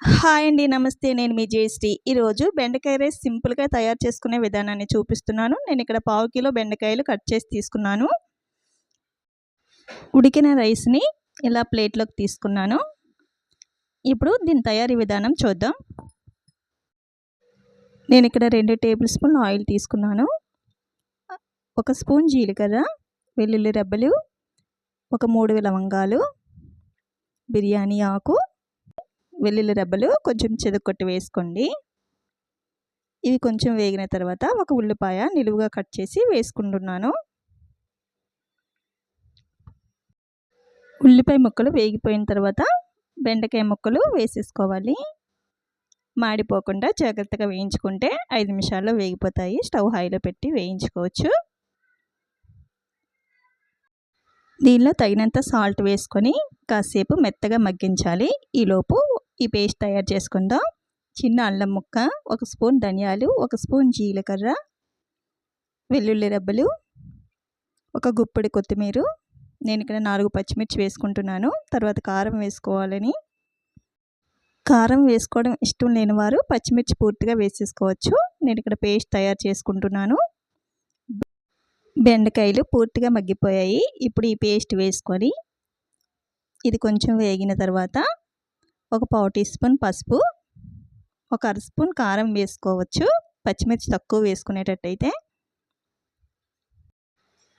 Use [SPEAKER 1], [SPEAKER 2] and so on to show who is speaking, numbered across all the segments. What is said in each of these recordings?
[SPEAKER 1] Hi అండి నమస్తే. నేను మీ జయశ్రీ ఈరోజు బెండకాయ రైస్ సింపుల్గా తయారు చేసుకునే విధానాన్ని చూపిస్తున్నాను. నేను ఇక్కడ పావు కిలో బెండకాయలు కట్ చేసి తీసుకున్నాను. ఉడికిన రైస్ని ఇలా ప్లేట్లోకి తీసుకున్నాను. ఇప్పుడు దీని తయారీ విధానం చూద్దాం. నేను ఇక్కడ రెండు టేబుల్ స్పూన్ ఆయిల్ తీసుకున్నాను. ఒక స్పూన్ జీలకర్ర వెల్లుల్లి రెబ్బలు ఒక మూడు లవంగాలు బిర్యానీ ఆకు వెల్లుల్లి రెబ్బలు కొంచెం చెదుకొట్టి వేసుకోండి. ఇవి కొంచెం వేగిన తర్వాత ఒక ఉల్లిపాయ నిలువుగా కట్ చేసి వేసుకుంటున్నాను. ఉల్లిపాయ ముక్కలు వేగిపోయిన తర్వాత బెండకాయ ముక్కలు వేసేసుకోవాలి. మాడిపోకుండా జాగ్రత్తగా వేయించుకుంటే ఐదు నిమిషాల్లో వేగిపోతాయి. స్టవ్ హైలో పెట్టి వేయించుకోవచ్చు. దీనిలో తగినంత సాల్ట్ వేసుకొని కాసేపు మెత్తగా మగ్గించాలి. ఈలోపు ఈ పేస్ట్ తయారు చేసుకుందాం. చిన్న అల్లం ముక్క ఒక స్పూన్ ధనియాలు ఒక స్పూన్ జీలకర్ర వెల్లుల్లి రబ్బలు ఒక గుప్పిడి కొత్తిమీర. నేను ఇక్కడ నాలుగు పచ్చిమిర్చి వేసుకుంటున్నాను. తర్వాత కారం వేసుకోవాలని. కారం వేసుకోవడం ఇష్టం లేని వారు పచ్చిమిర్చి పూర్తిగా వేసేసుకోవచ్చు. నేను ఇక్కడ పేస్ట్ తయారు చేసుకుంటున్నాను. బెండకాయలు పూర్తిగా మగ్గిపోయాయి. ఇప్పుడు ఈ పేస్ట్ వేసుకొని ఇది కొంచెం వేగిన తర్వాత ఒక పావు టీ స్పూన్ పసుపు ఒక అర స్పూన్ కారం వేసుకోవచ్చు. పచ్చిమిర్చి తక్కువ వేసుకునేటట్టయితే.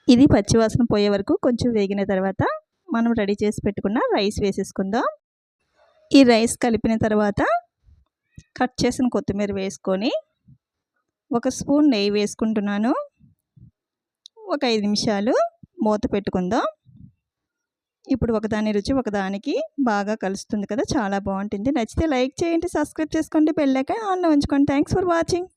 [SPEAKER 1] ఇది పచ్చివాసన పోయే వరకు కొంచెం వేగిన తర్వాత మనం రెడీ చేసి పెట్టుకున్న రైస్ వేసేసుకుందాం. ఈ రైస్ కలిపిన తర్వాత కట్ చేసిన కొత్తిమీర వేసుకొని ఒక స్పూన్ నెయ్యి వేసుకుంటున్నాను. ఒక ఐదు నిమిషాలు మూత పెట్టుకుందాం. ఇప్పుడు ఒకదాని రుచి ఒకదానికి బాగా కలుస్తుంది కదా చాలా బాగుంటుంది. నచ్చితే లైక్ చేయండి సబ్స్క్రైబ్ చేసుకోండి పెళ్ళాక ఆన్లో ఉంచుకోండి. Thanks for watching.